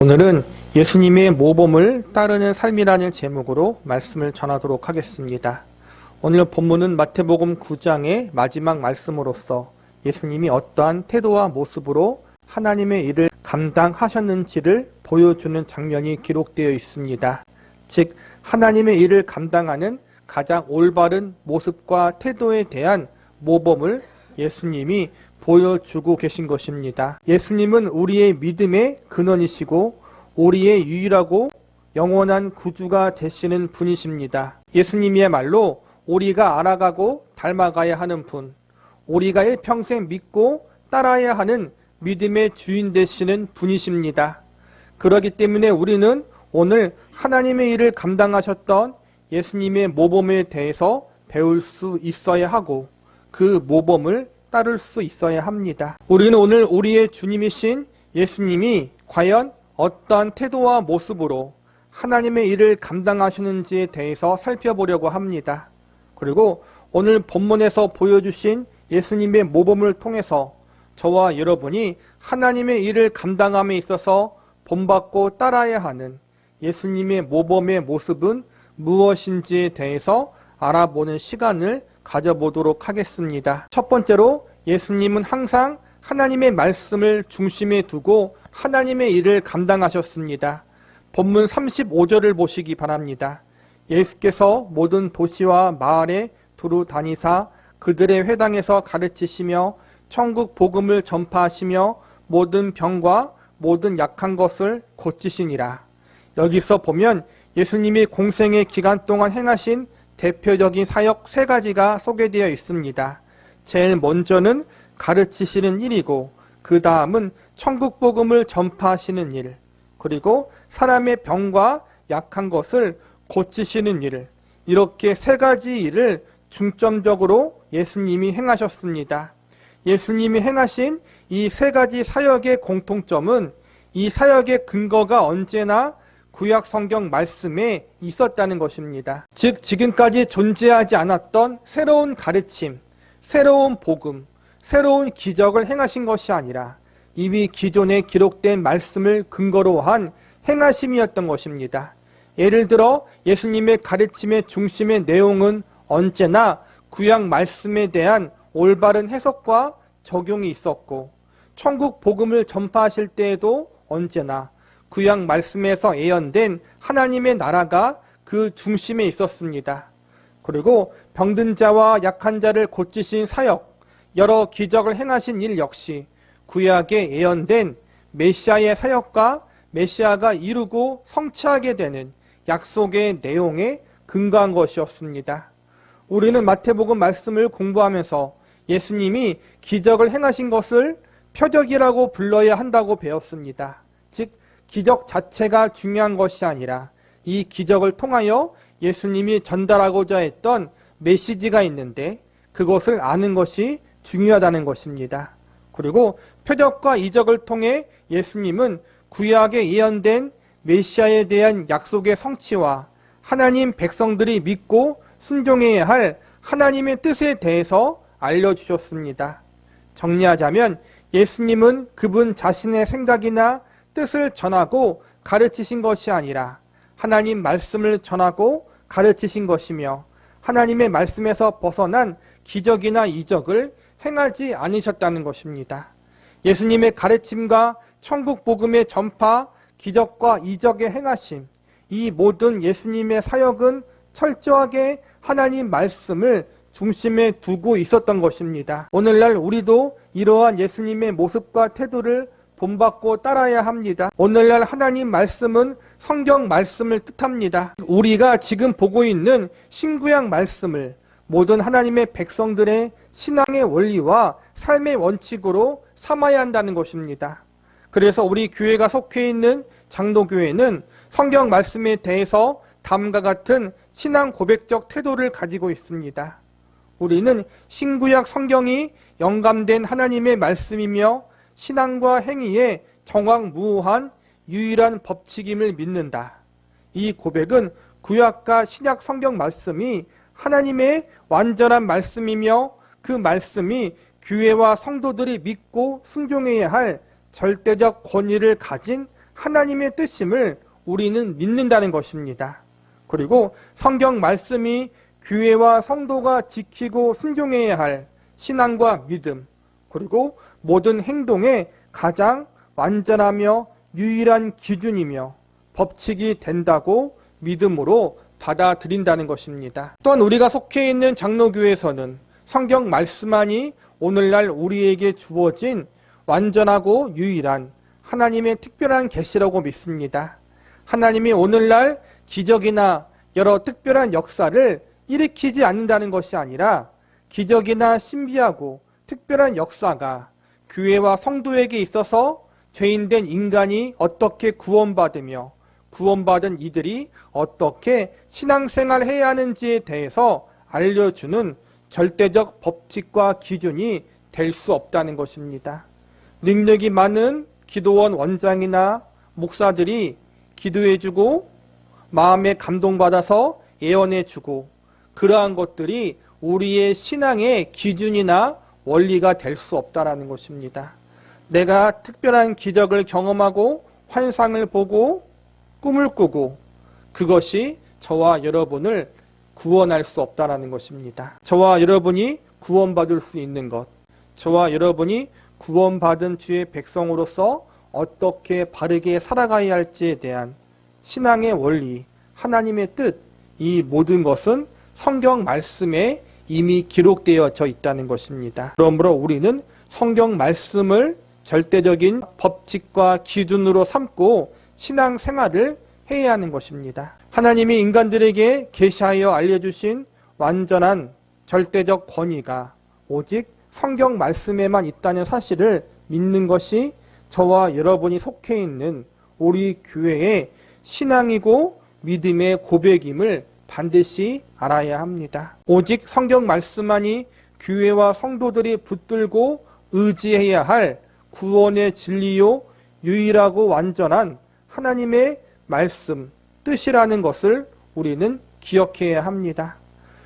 오늘은 예수님의 모범을 따르는 삶이라는 제목으로 말씀을 전하도록 하겠습니다. 오늘 본문은 마태복음 9장의 마지막 말씀으로서 예수님이 어떠한 태도와 모습으로 하나님의 일을 감당하셨는지를 보여주는 장면이 기록되어 있습니다. 즉, 하나님의 일을 감당하는 가장 올바른 모습과 태도에 대한 모범을 예수님이 보여주고 계신 것입니다. 예수님은 우리의 믿음의 근원이시고 우리의 유일하고 영원한 구주가 되시는 분이십니다. 예수님이야말로 우리가 알아가고 닮아가야 하는 분, 우리가 일평생 믿고 따라야 하는 믿음의 주인 되시는 분이십니다. 그러기 때문에 우리는 오늘 하나님의 일을 감당하셨던 예수님의 모범에 대해서 배울 수 있어야 하고 그 모범을 따를 수 있어야 합니다. 우리는 오늘 우리의 주님이신 예수님이 과연 어떠한 태도와 모습으로 하나님의 일을 감당하시는지에 대해서 살펴보려고 합니다. 그리고 오늘 본문에서 보여주신 예수님의 모범을 통해서 저와 여러분이 하나님의 일을 감당함에 있어서 본받고 따라야 하는 예수님의 모범의 모습은 무엇인지에 대해서 알아보는 시간을 가져보도록 하겠습니다. 첫 번째로 예수님은 항상 하나님의 말씀을 중심에 두고 하나님의 일을 감당하셨습니다. 본문 35절을 보시기 바랍니다. 예수께서 모든 도시와 마을에 두루 다니사 그들의 회당에서 가르치시며 천국 복음을 전파하시며 모든 병과 모든 약한 것을 고치시니라. 여기서 보면 예수님이 공생의 기간 동안 행하신 대표적인 사역 세 가지가 소개되어 있습니다. 제일 먼저는 가르치시는 일이고, 그 다음은 천국 복음을 전파하시는 일, 그리고 사람의 병과 약한 것을 고치시는 일, 이렇게 세 가지 일을 중점적으로 예수님이 행하셨습니다. 예수님이 행하신 이 세 가지 사역의 공통점은 이 사역의 근거가 언제나 구약 성경 말씀에 있었다는 것입니다. 즉, 지금까지 존재하지 않았던 새로운 가르침, 새로운 복음, 새로운 기적을 행하신 것이 아니라 이미 기존에 기록된 말씀을 근거로 한 행하심이었던 것입니다. 예를 들어 예수님의 가르침의 중심의 내용은 언제나 구약 말씀에 대한 올바른 해석과 적용이 있었고 천국 복음을 전파하실 때에도 언제나 구약 말씀에서 예언된 하나님의 나라가 그 중심에 있었습니다. 그리고 병든 자와 약한 자를 고치신 사역, 여러 기적을 행하신 일 역시 구약에 예언된 메시아의 사역과 메시아가 이루고 성취하게 되는 약속의 내용에 근거한 것이었습니다. 우리는 마태복음 말씀을 공부하면서 예수님이 기적을 행하신 것을 표적이라고 불러야 한다고 배웠습니다. 즉, 기적 자체가 중요한 것이 아니라 이 기적을 통하여 예수님이 전달하고자 했던 메시지가 있는데 그것을 아는 것이 중요하다는 것입니다. 그리고 표적과 이적을 통해 예수님은 구약에 예언된 메시아에 대한 약속의 성취와 하나님 백성들이 믿고 순종해야 할 하나님의 뜻에 대해서 알려주셨습니다. 정리하자면 예수님은 그분 자신의 생각이나 뜻을 전하고 가르치신 것이 아니라 하나님 말씀을 전하고 가르치신 것이며 하나님의 말씀에서 벗어난 기적이나 이적을 행하지 않으셨다는 것입니다. 예수님의 가르침과 천국 복음의 전파, 기적과 이적의 행하심, 이 모든 예수님의 사역은 철저하게 하나님 말씀을 중심에 두고 있었던 것입니다. 오늘날 우리도 이러한 예수님의 모습과 태도를 본받고 따라야 합니다. 오늘날 하나님 말씀은 성경 말씀을 뜻합니다. 우리가 지금 보고 있는 신구약 말씀을 모든 하나님의 백성들의 신앙의 원리와 삶의 원칙으로 삼아야 한다는 것입니다. 그래서 우리 교회가 속해 있는 장로교회는 성경 말씀에 대해서 다음과 같은 신앙 고백적 태도를 가지고 있습니다. 우리는 신구약 성경이 영감된 하나님의 말씀이며 신앙과 행위에 정확무한 유일한 법칙임을 믿는다. 이 고백은 구약과 신약 성경 말씀이 하나님의 완전한 말씀이며 그 말씀이 교회와 성도들이 믿고 순종해야 할 절대적 권위를 가진 하나님의 뜻임을 우리는 믿는다는 것입니다. 그리고 성경 말씀이 교회와 성도가 지키고 순종해야 할 신앙과 믿음, 그리고 모든 행동의 가장 완전하며 유일한 기준이며 법칙이 된다고 믿음으로 받아들인다는 것입니다. 또한 우리가 속해 있는 장로교에서는 성경 말씀만이 오늘날 우리에게 주어진 완전하고 유일한 하나님의 특별한 계시라고 믿습니다. 하나님이 오늘날 기적이나 여러 특별한 역사를 일으키지 않는다는 것이 아니라 기적이나 신비하고 특별한 역사가 교회와 성도에게 있어서 죄인된 인간이 어떻게 구원받으며 구원받은 이들이 어떻게 신앙생활 해야 하는지에 대해서 알려주는 절대적 법칙과 기준이 될 수 없다는 것입니다. 능력이 많은 기도원 원장이나 목사들이 기도해주고 마음에 감동받아서 예언해주고 그러한 것들이 우리의 신앙의 기준이나 원리가 될 수 없다라는 것입니다. 내가 특별한 기적을 경험하고 환상을 보고 꿈을 꾸고 그것이 저와 여러분을 구원할 수 없다라는 것입니다. 저와 여러분이 구원받을 수 있는 것, 저와 여러분이 구원받은 주의 백성으로서 어떻게 바르게 살아가야 할지에 대한 신앙의 원리, 하나님의 뜻, 이 모든 것은 성경 말씀에 이미 기록되어져 있다는 것입니다. 그러므로 우리는 성경 말씀을 절대적인 법칙과 기준으로 삼고 신앙 생활을 해야 하는 것입니다. 하나님이 인간들에게 계시하여 알려주신 완전한 절대적 권위가 오직 성경 말씀에만 있다는 사실을 믿는 것이 저와 여러분이 속해 있는 우리 교회의 신앙이고 믿음의 고백임을 반드시 알아야 합니다. 오직 성경 말씀만이 교회와 성도들이 붙들고 의지해야 할 구원의 진리요 유일하고 완전한 하나님의 말씀, 뜻이라는 것을 우리는 기억해야 합니다.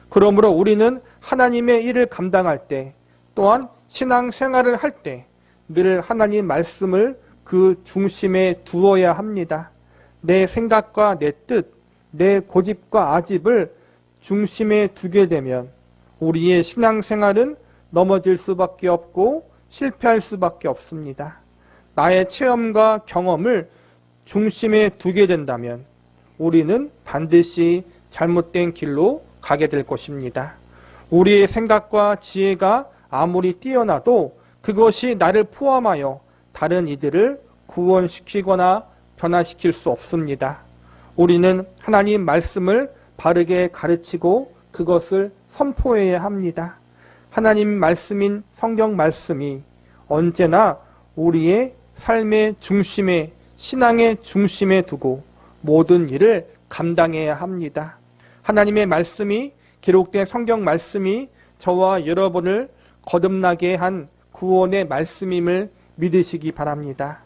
그러므로 우리는 하나님의 일을 감당할 때 또한 신앙 생활을 할 때 늘 하나님 말씀을 그 중심에 두어야 합니다. 내 생각과 내 뜻, 내 고집과 아집을 중심에 두게 되면 우리의 신앙 생활은 넘어질 수밖에 없고 실패할 수밖에 없습니다. 나의 체험과 경험을 중심에 두게 된다면 우리는 반드시 잘못된 길로 가게 될 것입니다. 우리의 생각과 지혜가 아무리 뛰어나도 그것이 나를 포함하여 다른 이들을 구원시키거나 변화시킬 수 없습니다. 우리는 하나님 말씀을 바르게 가르치고 그것을 선포해야 합니다. 하나님 말씀인 성경 말씀이 언제나 우리의 삶의 중심에 신앙의 중심에 두고 모든 일을 감당해야 합니다. 하나님의 말씀이 기록된 성경 말씀이 저와 여러분을 거듭나게 한 구원의 말씀임을 믿으시기 바랍니다.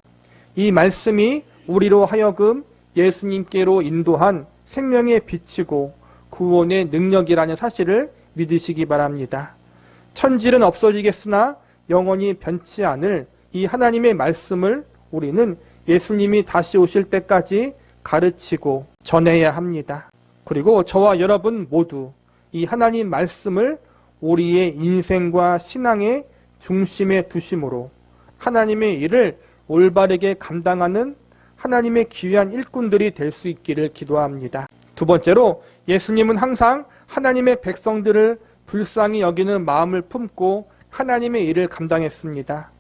이 말씀이 우리로 하여금 예수님께로 인도한 생명의 빛이고 구원의 능력이라는 사실을 믿으시기 바랍니다. 천질은 없어지겠으나 영원히 변치 않을 이 하나님의 말씀을 우리는 예수님이 다시 오실 때까지 가르치고 전해야 합니다. 그리고 저와 여러분 모두 이 하나님 말씀을 우리의 인생과 신앙의 중심에 두심으로 하나님의 일을 올바르게 감당하는 하나님의 귀한 일꾼들이 될 수 있기를 기도합니다. 두 번째로 예수님은 항상 하나님의 백성들을 불쌍히 여기는 마음을 품고 하나님의 일을 감당했습니다.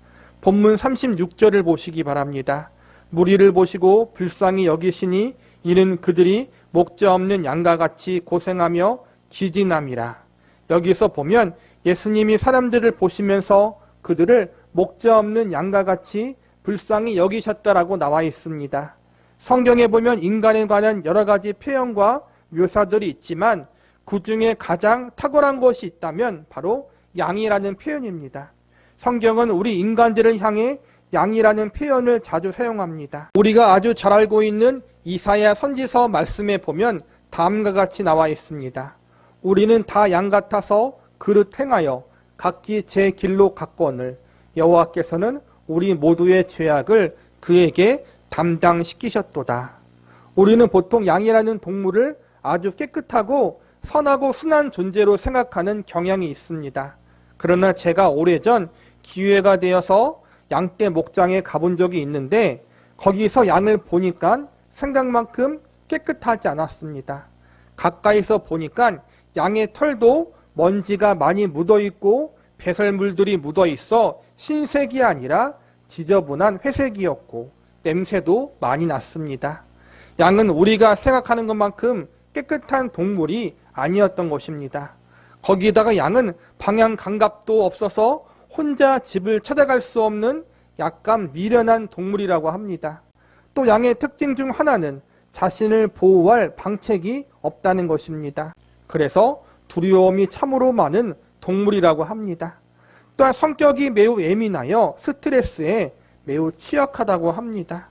본문 36절을 보시기 바랍니다. 무리를 보시고 불쌍히 여기시니 이는 그들이 목자 없는 양과 같이 고생하며 기진함이라. 여기서 보면 예수님이 사람들을 보시면서 그들을 목자 없는 양과 같이 불쌍히 여기셨다라고 나와 있습니다. 성경에 보면 인간에 관한 여러 가지 표현과 묘사들이 있지만 그 중에 가장 탁월한 것이 있다면 바로 양이라는 표현입니다. 성경은 우리 인간들을 향해 양이라는 표현을 자주 사용합니다. 우리가 아주 잘 알고 있는 이사야 선지서 말씀에 보면 다음과 같이 나와 있습니다. 우리는 다 양 같아서 그릇 행하여 각기 제 길로 갔거늘 여호와께서는 우리 모두의 죄악을 그에게 담당시키셨도다. 우리는 보통 양이라는 동물을 아주 깨끗하고 선하고 순한 존재로 생각하는 경향이 있습니다. 그러나 제가 오래전 기회가 되어서 양떼 목장에 가본 적이 있는데 거기서 양을 보니까 생각만큼 깨끗하지 않았습니다. 가까이서 보니까 양의 털도 먼지가 많이 묻어 있고 배설물들이 묻어 있어 흰색이 아니라 지저분한 회색이었고 냄새도 많이 났습니다. 양은 우리가 생각하는 것만큼 깨끗한 동물이 아니었던 것입니다. 거기다가 양은 방향 감각도 없어서 혼자 집을 찾아갈 수 없는 약간 미련한 동물이라고 합니다. 또 양의 특징 중 하나는 자신을 보호할 방책이 없다는 것입니다. 그래서 두려움이 참으로 많은 동물이라고 합니다. 또한 성격이 매우 예민하여 스트레스에 매우 취약하다고 합니다.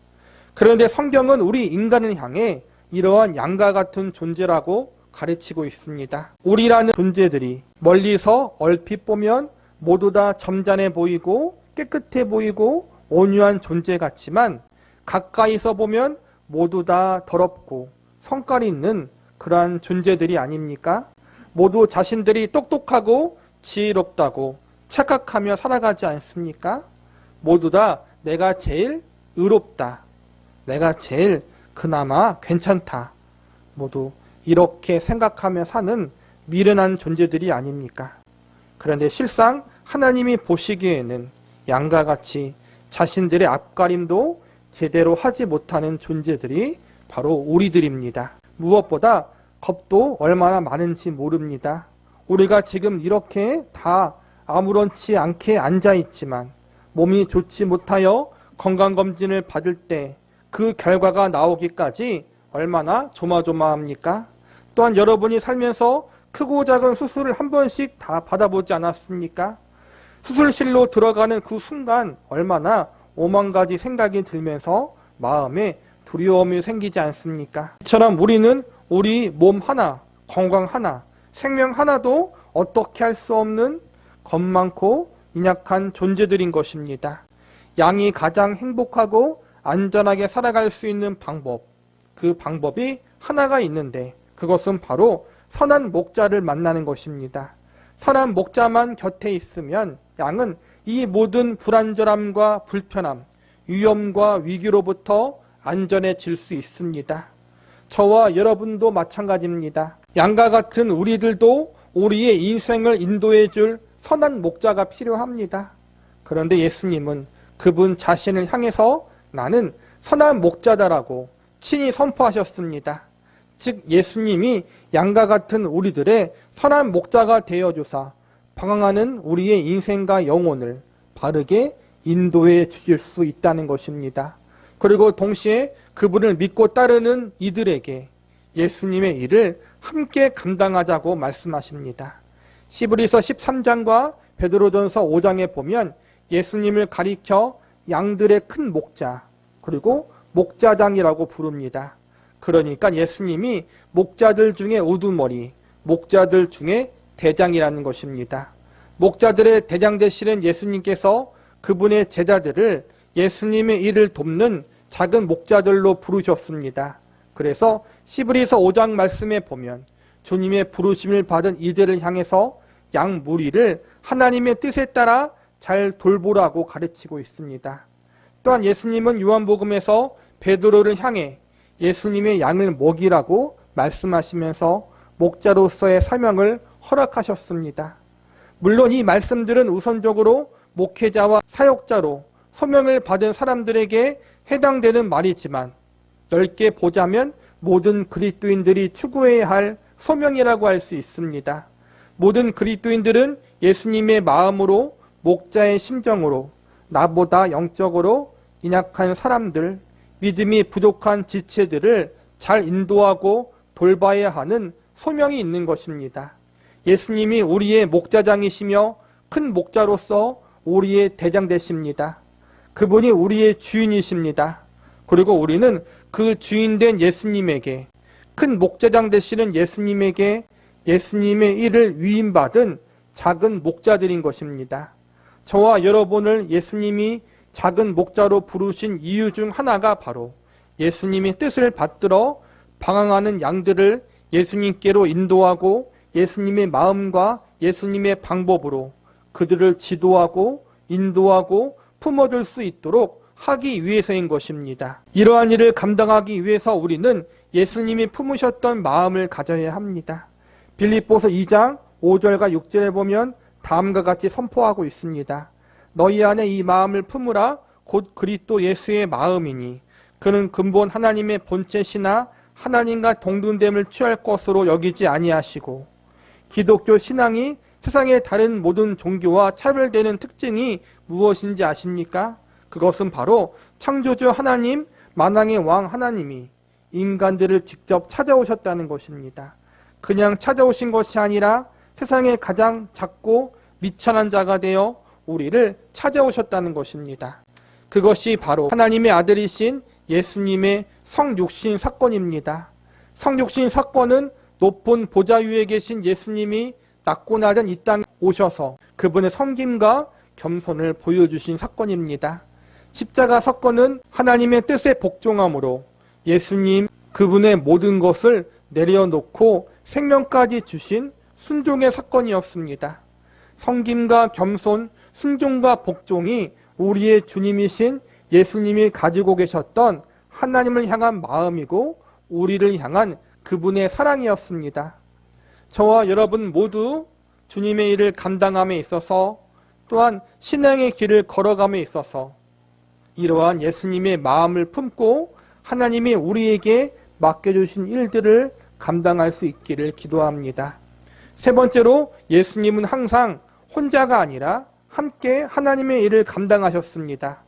그런데 성경은 우리 인간을 향해 이러한 양과 같은 존재라고 가르치고 있습니다. 우리라는 존재들이 멀리서 얼핏 보면 모두 다 점잖해 보이고 깨끗해 보이고 온유한 존재 같지만 가까이서 보면 모두 다 더럽고 성깔 있는 그러한 존재들이 아닙니까? 모두 자신들이 똑똑하고 지혜롭다고 착각하며 살아가지 않습니까? 모두 다 내가 제일 의롭다. 내가 제일 그나마 괜찮다. 모두 이렇게 생각하며 사는 미련한 존재들이 아닙니까? 그런데 실상 하나님이 보시기에는 양과 같이 자신들의 앞가림도 제대로 하지 못하는 존재들이 바로 우리들입니다. 무엇보다 겁도 얼마나 많은지 모릅니다. 우리가 지금 이렇게 다 아무렇지 않게 앉아 있지만 몸이 좋지 못하여 건강검진을 받을 때 그 결과가 나오기까지 얼마나 조마조마합니까? 또한 여러분이 살면서 크고 작은 수술을 한 번씩 다 받아보지 않았습니까? 수술실로 들어가는 그 순간 얼마나 오만 가지 생각이 들면서 마음에 두려움이 생기지 않습니까? 이처럼 우리는 우리 몸 하나, 건강 하나, 생명 하나도 어떻게 할 수 없는 겁 많고 인약한 존재들인 것입니다. 양이 가장 행복하고 안전하게 살아갈 수 있는 방법, 그 방법이 하나가 있는데 그것은 바로 선한 목자를 만나는 것입니다. 선한 목자만 곁에 있으면 양은 이 모든 불안전함과 불편함, 위험과 위기로부터 안전해질 수 있습니다. 저와 여러분도 마찬가지입니다. 양과 같은 우리들도 우리의 인생을 인도해 줄 선한 목자가 필요합니다. 그런데 예수님은 그분 자신을 향해서 나는 선한 목자다라고 친히 선포하셨습니다. 즉 예수님이 양과 같은 우리들의 선한 목자가 되어 주사 방황하는 우리의 인생과 영혼을 바르게 인도해 주실 수 있다는 것입니다. 그리고 동시에 그분을 믿고 따르는 이들에게 예수님의 일을 함께 감당하자고 말씀하십니다. 시브리서 13장과 베드로전서 5장에 보면 예수님을 가리켜 양들의 큰 목자 그리고 목자장이라고 부릅니다. 그러니까 예수님이 목자들 중에 우두머리, 목자들 중에 대장이라는 것입니다. 목자들의 대장 되시는 예수님께서 그분의 제자들을 예수님의 일을 돕는 작은 목자들로 부르셨습니다. 그래서 시브리서 5장 말씀에 보면 주님의 부르심을 받은 이들을 향해서 양 무리를 하나님의 뜻에 따라 잘 돌보라고 가르치고 있습니다. 또한 예수님은 요한복음에서 베드로를 향해 예수님의 양을 먹이라고 말씀하시면서 목자로서의 사명을 허락하셨습니다. 물론 이 말씀들은 우선적으로 목회자와 사역자로 소명을 받은 사람들에게 해당되는 말이지만 넓게 보자면 모든 그리스도인들이 추구해야 할 소명이라고 할 수 있습니다. 모든 그리스도인들은 예수님의 마음으로 목자의 심정으로 나보다 영적으로 인약한 사람들, 믿음이 부족한 지체들을 잘 인도하고 돌봐야 하는 소명이 있는 것입니다. 예수님이 우리의 목자장이시며 큰 목자로서 우리의 대장 되십니다. 그분이 우리의 주인이십니다. 그리고 우리는 그 주인된 예수님에게 큰 목자장 되시는 예수님에게 예수님의 일을 위임받은 작은 목자들인 것입니다. 저와 여러분을 예수님이 작은 목자로 부르신 이유 중 하나가 바로 예수님의 뜻을 받들어 방황하는 양들을 예수님께로 인도하고 예수님의 마음과 예수님의 방법으로 그들을 지도하고 인도하고 품어줄 수 있도록 하기 위해서인 것입니다. 이러한 일을 감당하기 위해서 우리는 예수님이 품으셨던 마음을 가져야 합니다. 빌립보서 2장 5절과 6절에 보면 다음과 같이 선포하고 있습니다. 너희 안에 이 마음을 품으라 곧 그리스도 예수의 마음이니 그는 근본 하나님의 본체시나 하나님과 동등됨을 취할 것으로 여기지 아니하시고 기독교 신앙이 세상의 다른 모든 종교와 차별되는 특징이 무엇인지 아십니까? 그것은 바로 창조주 하나님, 만왕의 왕 하나님이 인간들을 직접 찾아오셨다는 것입니다. 그냥 찾아오신 것이 아니라 세상에 가장 작고 미천한 자가 되어 우리를 찾아오셨다는 것입니다. 그것이 바로 하나님의 아들이신 예수님의 성육신 사건입니다. 성육신 사건은 높은 보좌 위에 계신 예수님이 낮고 낮은 이 땅에 오셔서 그분의 섬김과 겸손을 보여주신 사건입니다. 십자가 사건은 하나님의 뜻에 복종함으로 예수님 그분의 모든 것을 내려놓고 생명까지 주신 순종의 사건이었습니다. 성김과 겸손, 순종과 복종이 우리의 주님이신 예수님이 가지고 계셨던 하나님을 향한 마음이고 우리를 향한 그분의 사랑이었습니다. 저와 여러분 모두 주님의 일을 감당함에 있어서 또한 신앙의 길을 걸어감에 있어서 이러한 예수님의 마음을 품고 하나님이 우리에게 맡겨주신 일들을 감당할 수 있기를 기도합니다. 세 번째로 예수님은 항상 혼자가 아니라 함께 하나님의 일을 감당하셨습니다.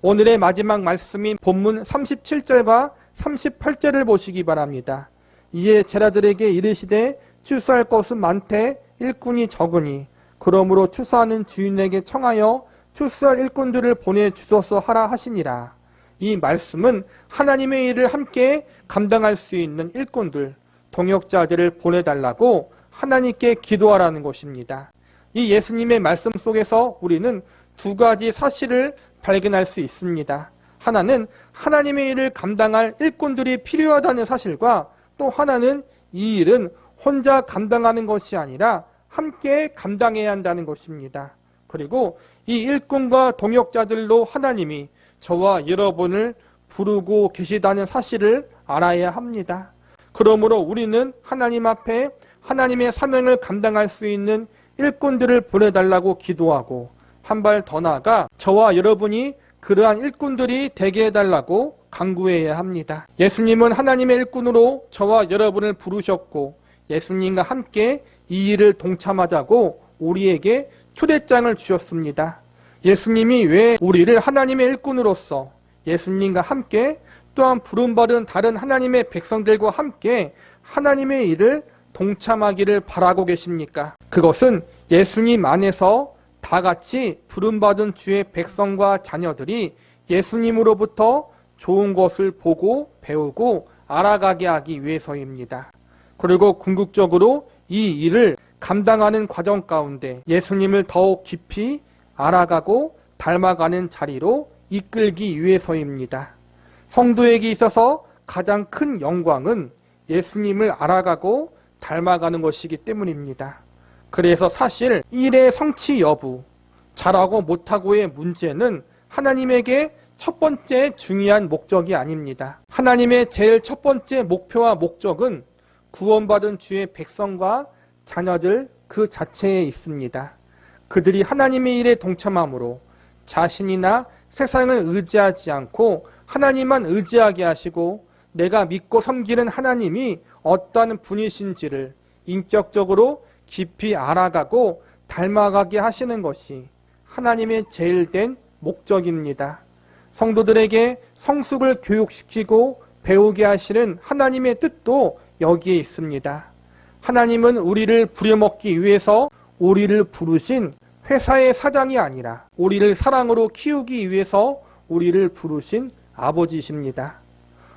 오늘의 마지막 말씀인 본문 37절과 38절을 보시기 바랍니다. 이에 제라들에게 이르시되 출소할 것은 많되 일꾼이 적으니 그러므로 추수하는 주인에게 청하여 출수할 일꾼들을 보내 주소서 하라 하시니라. 이 말씀은 하나님의 일을 함께 감당할 수 있는 일꾼들, 동역자들을 보내달라고 하나님께 기도하라는 것입니다. 이 예수님의 말씀 속에서 우리는 두 가지 사실을 발견할 수 있습니다. 하나는 하나님의 일을 감당할 일꾼들이 필요하다는 사실과 또 하나는 이 일은 혼자 감당하는 것이 아니라 함께 감당해야 한다는 것입니다. 그리고 이 일꾼과 동역자들로 하나님이 저와 여러분을 부르고 계시다는 사실을 알아야 합니다. 그러므로 우리는 하나님 앞에 하나님의 사명을 감당할 수 있는 일꾼들을 보내달라고 기도하고 한 발 더 나아가 저와 여러분이 그러한 일꾼들이 되게 해달라고 강구해야 합니다. 예수님은 하나님의 일꾼으로 저와 여러분을 부르셨고 예수님과 함께 이 일을 동참하자고 우리에게 초대장을 주셨습니다. 예수님이 왜 우리를 하나님의 일꾼으로서 예수님과 함께 또한 부름받은 다른 하나님의 백성들과 함께 하나님의 일을 동참하기를 바라고 계십니까? 그것은 예수님 안에서 다 같이 부름받은 주의 백성과 자녀들이 예수님으로부터 좋은 것을 보고 배우고 알아가게 하기 위해서입니다. 그리고 궁극적으로 이 일을 감당하는 과정 가운데 예수님을 더욱 깊이 알아가고 닮아가는 자리로 이끌기 위해서입니다. 성도에게 있어서 가장 큰 영광은 예수님을 알아가고 닮아가는 것이기 때문입니다. 그래서 사실 일의 성취 여부, 잘하고 못하고의 문제는 하나님에게 첫 번째 중요한 목적이 아닙니다. 하나님의 제일 첫 번째 목표와 목적은 구원받은 주의 백성과 자녀들 그 자체에 있습니다. 그들이 하나님의 일에 동참함으로 자신이나 세상을 의지하지 않고 하나님만 의지하게 하시고 내가 믿고 섬기는 하나님이 어떠한 분이신지를 인격적으로 깊이 알아가고 닮아가게 하시는 것이 하나님의 제일 된 목적입니다. 성도들에게 성숙을 교육시키고 배우게 하시는 하나님의 뜻도 여기에 있습니다. 하나님은 우리를 부려먹기 위해서 우리를 부르신 회사의 사장이 아니라 우리를 사랑으로 키우기 위해서 우리를 부르신 아버지십니다.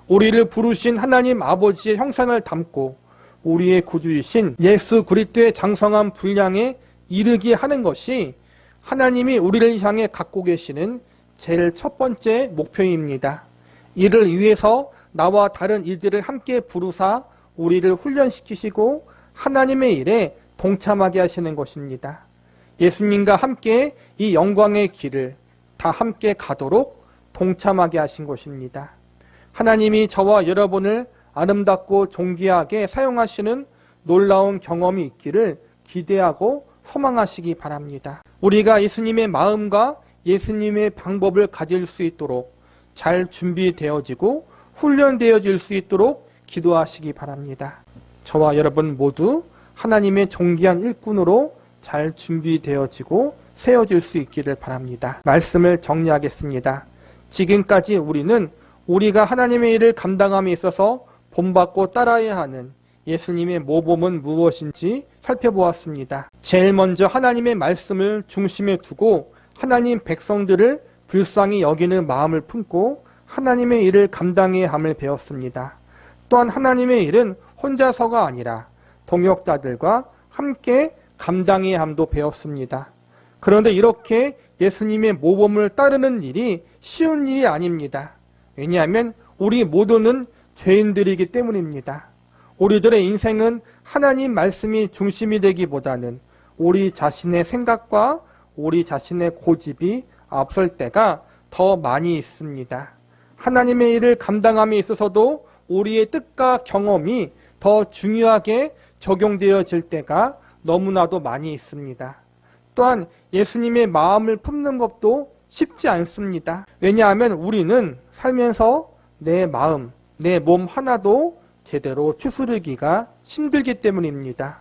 우리를 부르신 하나님 아버지의 형상을 담고 우리의 구주이신 예수 그리스도의 장성한 분량에 이르게 하는 것이 하나님이 우리를 향해 갖고 계시는 제일 첫 번째 목표입니다. 이를 위해서 나와 다른 이들을 함께 부르사 우리를 훈련시키시고 하나님의 일에 동참하게 하시는 것입니다. 예수님과 함께 이 영광의 길을 다 함께 가도록 동참하게 하신 것입니다. 하나님이 저와 여러분을 아름답고 존귀하게 사용하시는 놀라운 경험이 있기를 기대하고 소망하시기 바랍니다. 우리가 예수님의 마음과 예수님의 방법을 가질 수 있도록 잘 준비되어지고 훈련되어질 수 있도록 기도하시기 바랍니다. 저와 여러분 모두 하나님의 존귀한 일꾼으로 잘 준비되어지고 세워질 수 있기를 바랍니다. 말씀을 정리하겠습니다. 지금까지 우리는 우리가 하나님의 일을 감당함에 있어서 본받고 따라야 하는 예수님의 모범은 무엇인지 살펴보았습니다. 제일 먼저 하나님의 말씀을 중심에 두고 하나님 백성들을 불쌍히 여기는 마음을 품고 하나님의 일을 감당해야 함을 배웠습니다. 또한 하나님의 일은 혼자서가 아니라 동역자들과 함께 감당해야 함도 배웠습니다. 그런데 이렇게 예수님의 모범을 따르는 일이 쉬운 일이 아닙니다. 왜냐하면 우리 모두는 죄인들이기 때문입니다. 우리들의 인생은 하나님 말씀이 중심이 되기보다는 우리 자신의 생각과 우리 자신의 고집이 앞설 때가 더 많이 있습니다. 하나님의 일을 감당함에 있어서도 우리의 뜻과 경험이 더 중요하게 적용되어질 때가 너무나도 많이 있습니다. 또한 예수님의 마음을 품는 것도 쉽지 않습니다. 왜냐하면 우리는 살면서 내 마음, 내 몸 하나도 제대로 추스르기가 힘들기 때문입니다.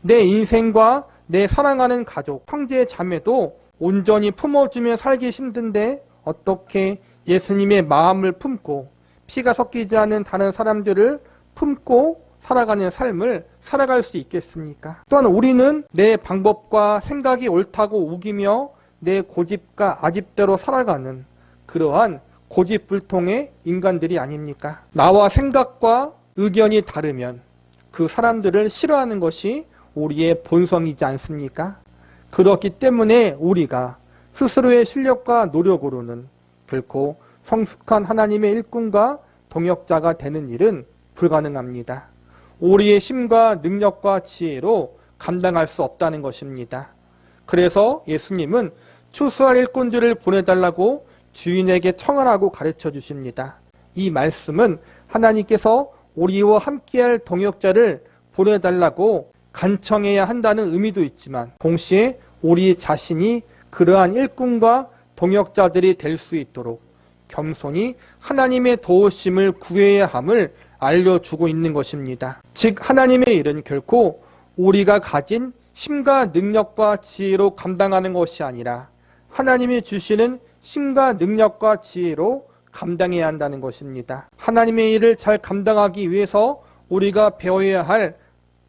내 인생과 내 사랑하는 가족, 형제, 자매도 온전히 품어주며 살기 힘든데 어떻게 예수님의 마음을 품고 피가 섞이지 않은 다른 사람들을 품고 살아가는 삶을 살아갈 수 있겠습니까? 또한 우리는 내 방법과 생각이 옳다고 우기며 내 고집과 아집대로 살아가는 그러한 고집불통의 인간들이 아닙니까? 나와 생각과 의견이 다르면 그 사람들을 싫어하는 것이 우리의 본성이지 않습니까? 그렇기 때문에 우리가 스스로의 실력과 노력으로는 결코 성숙한 하나님의 일꾼과 동역자가 되는 일은 불가능합니다. 우리의 힘과 능력과 지혜로 감당할 수 없다는 것입니다. 그래서 예수님은 추수할 일꾼들을 보내달라고 주인에게 청하라고 가르쳐 주십니다. 이 말씀은 하나님께서 우리와 함께할 동역자를 보내달라고 간청해야 한다는 의미도 있지만 동시에 우리 자신이 그러한 일꾼과 동역자들이 될 수 있도록 겸손히 하나님의 도우심을 구해야 함을 알려주고 있는 것입니다. 즉 하나님의 일은 결코 우리가 가진 힘과 능력과 지혜로 감당하는 것이 아니라 하나님이 주시는 힘과 능력과 지혜로 감당해야 한다는 것입니다. 하나님의 일을 잘 감당하기 위해서 우리가 배워야 할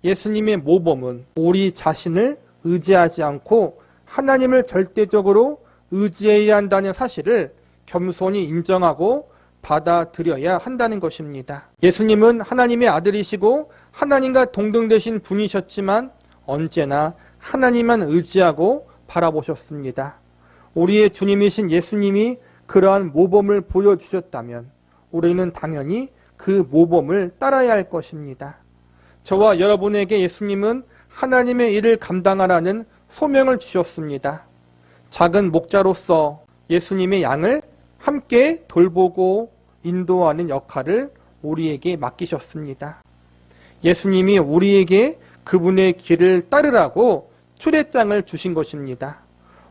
예수님의 모범은 우리 자신을 의지하지 않고 하나님을 절대적으로 의지해야 한다는 사실을 겸손히 인정하고 받아들여야 한다는 것입니다. 예수님은 하나님의 아들이시고 하나님과 동등되신 분이셨지만 언제나 하나님만 의지하고 바라보셨습니다. 우리의 주님이신 예수님이 그러한 모범을 보여주셨다면 우리는 당연히 그 모범을 따라야 할 것입니다. 저와 여러분에게 예수님은 하나님의 일을 감당하라는 소명을 주셨습니다. 작은 목자로서 예수님의 양을 함께 돌보고 인도하는 역할을 우리에게 맡기셨습니다. 예수님이 우리에게 그분의 길을 따르라고 초대장을 주신 것입니다.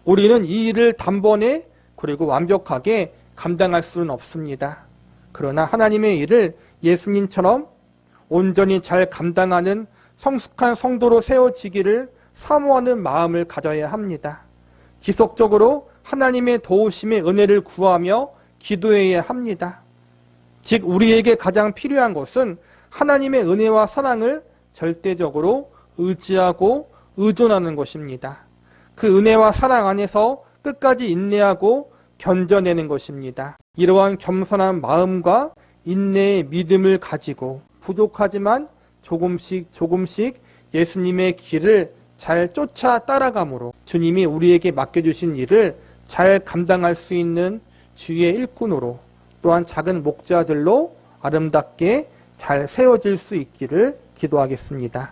우리는 이 일을 단번에 그리고 완벽하게 감당할 수는 없습니다. 그러나 하나님의 일을 예수님처럼 온전히 잘 감당하는 성숙한 성도로 세워지기를 사모하는 마음을 가져야 합니다. 지속적으로 하나님의 도우심의 은혜를 구하며 기도해야 합니다. 즉 우리에게 가장 필요한 것은 하나님의 은혜와 사랑을 절대적으로 의지하고 의존하는 것입니다. 그 은혜와 사랑 안에서 끝까지 인내하고 견뎌내는 것입니다. 이러한 겸손한 마음과 인내의 믿음을 가지고 부족하지만 조금씩 조금씩 예수님의 길을 잘 쫓아 따라감으로 주님이 우리에게 맡겨주신 일을 잘 감당할 수 있는 주의 일꾼으로 또한 작은 목자들로 아름답게 잘 세워질 수 있기를 기도하겠습니다.